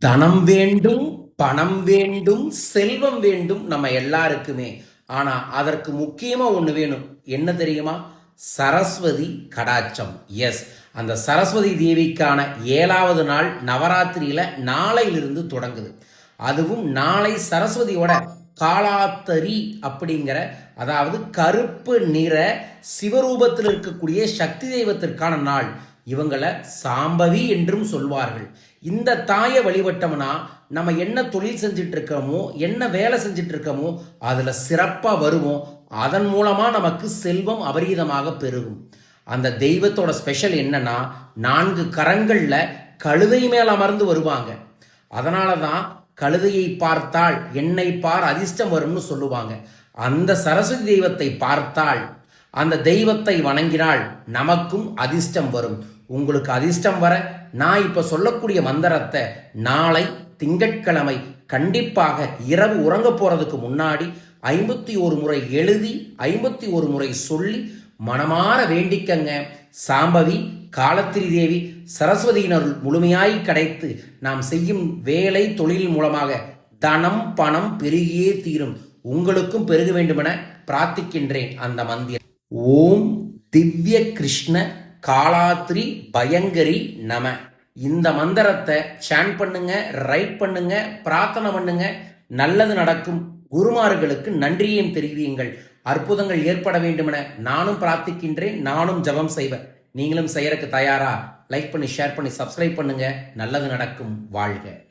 தனம் வேண்டும் பணம் வேண்டும் செல்வம் வேண்டும் நம்ம எல்லாருக்குமே. ஆனா அதற்கு முக்கியமா ஒண்ணு வேணும். என்ன தெரியுமா? சரஸ்வதி கடாச்சம் எஸ் அந்த சரஸ்வதி தேவிக்கான ஏழாவது நாள் நவராத்திரியில நாளையிலிருந்து தொடங்குது. அதுவும் நாளை சரஸ்வதியோட காலாத்தரி அப்படிங்கிற அதாவது கருப்பு நிற சிவரூபத்தில் இருக்கக்கூடிய சக்தி தெய்வத்திற்கான நாள். இவங்களை சாம்பவி என்றும் சொல்வார்கள். இந்த தாயை வழிபட்டோம்னா நம்ம என்ன தொழில் செஞ்சுட்டு இருக்கோமோ என்ன வேலை செஞ்சுட்டு இருக்கோமோ அதில் சிறப்பாக வருவோம். அதன் மூலமாக நமக்கு செல்வம் அபரீதமாக பெருகும். அந்த தெய்வத்தோட ஸ்பெஷல் என்னன்னா நான்கு கரங்களில் கழுதை மேல் அமர்ந்து வருவாங்க. அதனால தான் கழுதையை பார்த்தால் என்னை பார் அதிர்ஷ்டம் வரும்னு சொல்லுவாங்க. அந்த சரஸ்வதி தெய்வத்தை பார்த்தால் அந்த தெய்வத்தை வணங்கினால் நமக்கும் அதிர்ஷ்டம் வரும். உங்களுக்கு அதிர்ஷ்டம் வர நான் இப்போ சொல்லக்கூடிய மந்திரத்தை நாளை திங்கட்கிழமை கண்டிப்பாக இரவு உறங்க போகிறதுக்கு முன்னாடி ஐம்பத்தி ஒரு முறை எழுதி ஐம்பத்தி ஒரு முறை சொல்லி மனமாற வேண்டிக்கங்க. சாம்பவி காலத்திரி தேவி சரஸ்வதியினர் முழுமையாய் கிடைத்து நாம் செய்யும் வேலை தொழில் மூலமாக தனம் பணம் பெருகியே தீரும். உங்களுக்கும் பெருக வேண்டுமென பிரார்த்திக்கின்றேன் அந்த மந்திரம். ஓம் திவ்ய கிருஷ்ண காலாத்ரி பயங்கரி நம. இந்த மந்திரத்தை சான் பண்ணுங்க ரைட் பண்ணுங்க பிரார்த்தனை பண்ணுங்க. நல்லது நடக்கும். குருமார்களுக்கு நன்றியையும் தெரிவியுங்கள். அற்புதங்கள் ஏற்பட வேண்டுமென நானும் பிரார்த்திக்கின்றேன் நானும் ஜெபம் செய்வேன் நீங்களும் செய்யறதுக்கு தயாரா? லைக் பண்ணி ஷேர் பண்ணி சப்ஸ்கிரைப் பண்ணுங்க. நல்லது நடக்கும். வாழ்க.